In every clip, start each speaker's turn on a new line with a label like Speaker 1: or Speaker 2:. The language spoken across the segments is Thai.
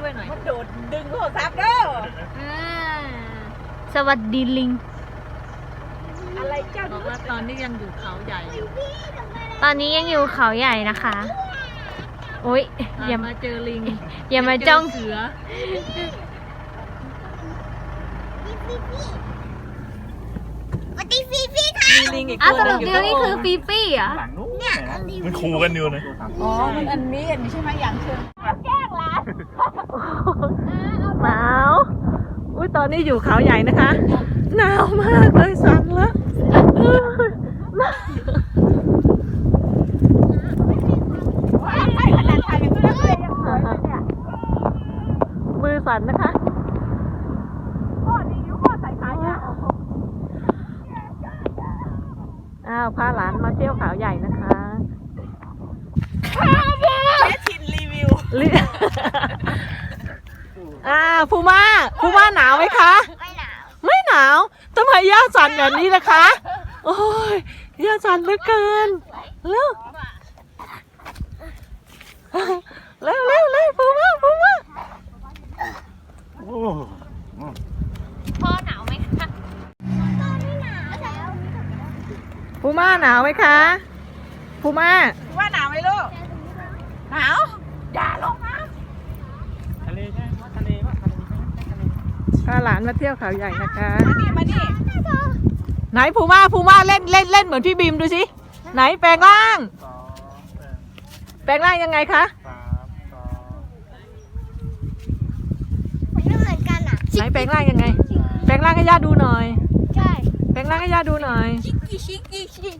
Speaker 1: ด้วยหน่อย
Speaker 2: มันโดดดึงโทรศัพท์เด้อ
Speaker 3: อ่าสวัสดีลิง
Speaker 2: อะไรเจ้า
Speaker 1: บอกว่าตอนนี้ยังอยู่เขาใหญ่อยู่
Speaker 3: ตอนนี้ยังอยู่เขาใหญ่นะคะ โอ้ยอย่า
Speaker 1: มาเจอลิง
Speaker 3: อย่ามาจ้อง
Speaker 1: เจเสือ
Speaker 2: มีลิงอีก
Speaker 3: อะ
Speaker 2: ตัว
Speaker 3: ส
Speaker 2: หนึ
Speaker 3: รุ
Speaker 2: ง
Speaker 3: ป
Speaker 2: อยู่
Speaker 3: เดียวนี่คือฟีฟี่เหรอ
Speaker 4: หลังนู้นเนี่ยมันคูกันอยู่นะ
Speaker 2: อ๋อ มันอันนี้อันนี้ใช่ไหมอย่างเชิง
Speaker 1: หนาวอุ้ยตอนนี้อยู่เขาใหญ่นะคะ หนาวมากเลยสั่นแล้วเออมือสั่นนะคะอ้าวพาหลานมาเที่ยวเขาใหญ่นะคะ ลิอ่าพูม่าพูม่าหนาวไหมคะ
Speaker 3: ไม่หนาว
Speaker 1: ไม่หนาวทำไมย่าสั่นแบบนี้ล่ะคะ โอ้ยย่าสั่นเหลือเกินเร็วเร็วเร็วเร็วพูม่าพูม่า
Speaker 4: โอ้
Speaker 3: พ่อหนาวไหมคะ
Speaker 1: พูม่าหนาวไหมคะพูม่า
Speaker 2: ว่าหนาวไหมลูกหนาว อย่าลงมา
Speaker 4: ทะเลใช่ไหมทะเลป่ะทะเลใช่ไหมทะเล
Speaker 1: พาหลานมาเที่ยวเขาใหญ่นะคะ
Speaker 2: มานี่มานี่
Speaker 1: ไหนพูม่าพูม่าเล่นเล่นเล่นเหมือนพี่บีมดูสิไหนแปลงร่าง
Speaker 4: สองหนึ่ง
Speaker 1: แปลงร่างยังไงคะ
Speaker 4: สามสอง
Speaker 3: ไม่เหมือนกันอะ
Speaker 1: ไหนแปลงร่างยังไง แปลงร่างให้ย่าดูหน่อย
Speaker 3: ใช่
Speaker 1: แปลงร่างให้ย่าดูหน่อย
Speaker 2: ชิกกี้ชิกกี้ชิก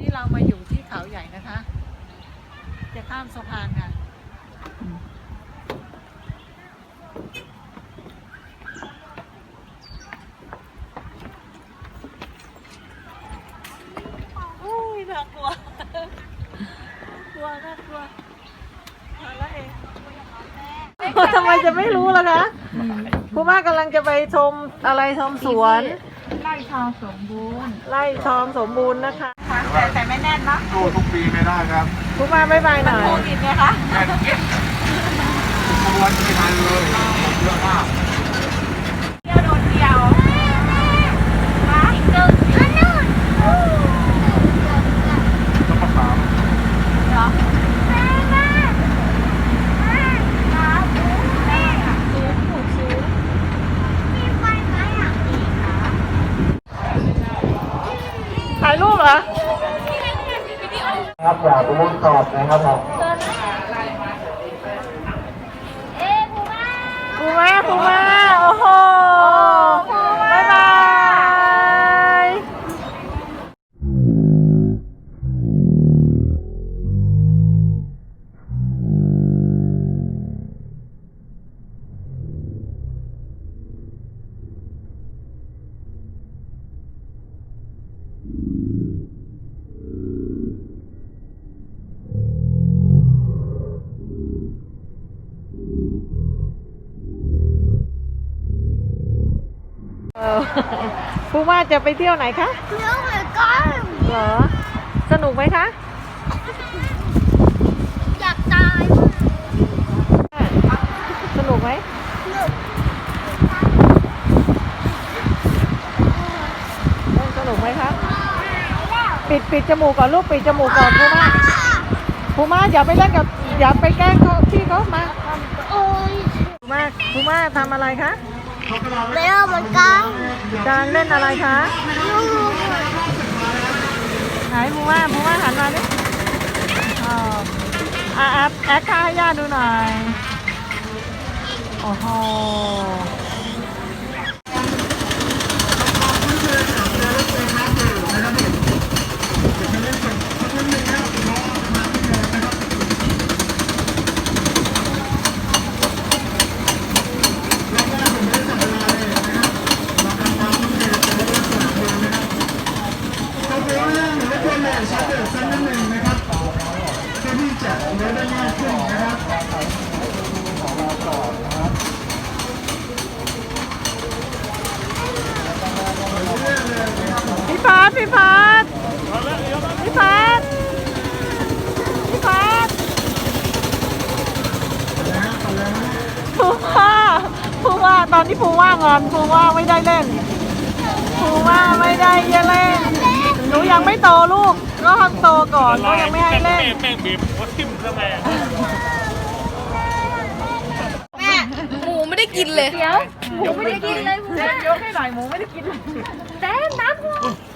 Speaker 1: นี่เรามาอยู่ที่เขาใหญ่นะคะ จะข้ามสะพานค่ะ
Speaker 2: อุ้ยน่ากลัว กลัวน่ากลัวมาแล้วเอง
Speaker 1: ทำไมจะไม่รู้ล่ะคะผู้ว่ากำลังจะไปชมอะไรชมสวน
Speaker 2: ไล่ทองสมบูรณ์
Speaker 1: ไล่ทองสมบูรณ์นะคะ
Speaker 2: แต่แต่ไม่แน่นนะ
Speaker 4: สู้ทุกปีไม่ได้ครับ
Speaker 1: ผู้ว่าบายบายหน่อย
Speaker 2: โควิดไงคะ
Speaker 4: แค่เก็บขบวนไม่ทันเลยเยอะมาก
Speaker 2: เที่ยวโดนเดียวมา
Speaker 3: เกินอันนู้น
Speaker 4: ต้องมาสาม
Speaker 2: เหรอ
Speaker 3: แม่แม่แม่ครับแม่
Speaker 2: สูงสูงสูง
Speaker 3: มีไฟไหมอะ
Speaker 1: ถ่ายรูปเหรอ
Speaker 4: ครับอยากรู้สอบนะครับผม
Speaker 3: เอ๊ะผู้ว่า
Speaker 1: ผู้ว่าผู้ว่าโอ้โห เออผู้ว่าจะไปเที่ยวไหนคะ
Speaker 3: เลี้ยวเหมือนกัน
Speaker 1: เหรอ สนุกไหมคะ
Speaker 3: อยากตาย
Speaker 1: สนุกไหม
Speaker 3: หนุก
Speaker 1: เล่นสนุกไหมครับ ปิดปิดจมูกก่อนลูกปิดจมูกก่อนผู้มาผู้มาอย่าไปเล่นกับอย่าไปแกล้งเขาพี่เขามา
Speaker 3: โอ้ย
Speaker 1: ผู้มาผู้มาทำอะไรคะ
Speaker 3: เลี้ยวเหมือนกัน
Speaker 1: การเล่นอะไรคะไหนผู้มาผู้มาหันมาดิอ๋ออะแอปแอคค่าให้ย่าดูหน่อย โอ้โห พี่ฟ้าพี่ฟ้าพี่ฟ้าพี่ฟ้าภูว่าภูว่าตอนที่ภูว่างอนภูว่าไม่ได้เล่นภูว่าไม่ได้เล่นหนูยังไม่โตลูกก็ต้องโตก่อนก็ยังไม่ให้เล่น
Speaker 5: แม่งบีบวัวทิ่มทำไม
Speaker 6: หมูไม่ได้กินเลย
Speaker 3: เดี๋ยวหมูไม่ได้กินเลยคุณแม่
Speaker 1: ยกให้หน่อยหมูไม่ได้กินเลย
Speaker 3: แต่น้ำ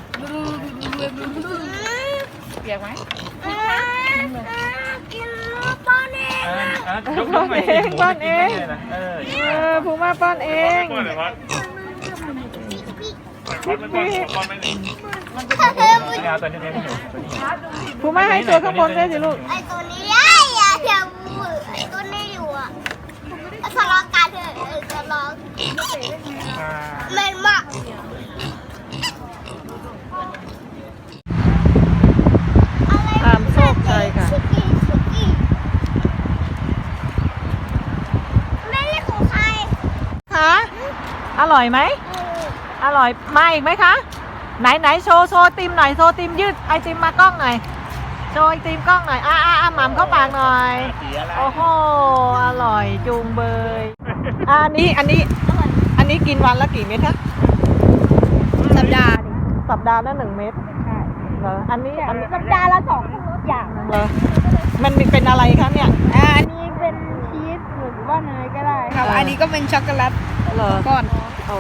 Speaker 1: เปียกไหม
Speaker 6: กินป้อนเอง
Speaker 5: เออเออยกน้องหน่อยสิ
Speaker 1: ป้อนเอง
Speaker 5: เออ
Speaker 1: เออภูมาป้อนเอง
Speaker 5: ป้อนเลยวัดวัดไม่ป้อนป้อนไม่ได้ไม่เอาตัวนี้ไม่หนูตัวนี้
Speaker 1: ภูมาให้ตัวข้างบนด้วยสิลูก
Speaker 6: ไอตัวนี้ไอ้ยาเทียมมือไอตัวนี้อยู่อะทะเลาะกันเถอะเออทะเลาะ
Speaker 5: อ่า
Speaker 6: เม่นมาก
Speaker 1: ตามโชคชัยค่ะ
Speaker 6: สุกี้สุกี้แม่นี่ของใคร
Speaker 1: คะอ ร่อยไหมอร่อยมาอีกไหมคะ ไหนไหนโชว์โชว์ติมหน่อยโชว์ติมยืดไอติมมากล้องหน่อยโชว์ไอติมกล้องหน่อยอ่าอ่าอ่าหม่ำเข้าปากหน่อย
Speaker 5: สีอะไร
Speaker 1: โอ้โหอร่อยจุงเบยอะอันนี้อันนี้อันนี้กินวันละกี่เม็ดคะ
Speaker 6: สัปดาห์
Speaker 1: สัปดาห์ละหนึ่งเม็ดเหรออันนี้อันนี้
Speaker 6: สัปดาห์ละสองอย่าง
Speaker 1: เหรอมันมีเป็นอะไรคะเนี่ย
Speaker 6: อ่าอันนี้ เป็นชีสหรือว่าเนยก็ได้ครับ
Speaker 1: อ่า
Speaker 6: อันนี้ก็เป็นช็อกโกแลต
Speaker 1: เหรอ
Speaker 6: ก้อน
Speaker 1: โอ้